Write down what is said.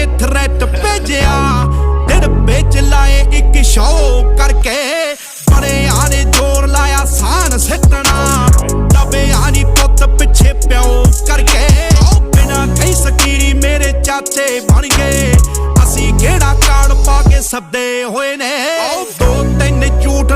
ਨੇ ਥ੍ਰੈਟ ਭੇਜਿਆ। ਦਿਨ ਵਿੱਚ ਲਾਏ ਇੱਕ ਸ਼ੋਅ ਕਰਕੇ। ਬੜਿਆਂ ਨੇ ਜ਼ੋਰ ਲਾਇਆ ਸਾਨ ਸਿੱਟਣਾ। ਦਬੇ ਨੀ ਪੁੱਤ ਪਿੱਛੇ ਪਿਓ ਕਰਕੇ। ਬਿਨਾ ਕਈ ਸਕੀਰੀ ਮੇਰੇ ਚਾਚੇ ਬਣ ਗਏ। ਅਸੀਂ ਕਿਹੜਾ ਕਾੜ ਪਾ ਕੇ ਸੱਦੇ ਹੋਏ ਨੇ? ਦੋ ਤਿੰਨ ਝੂਠ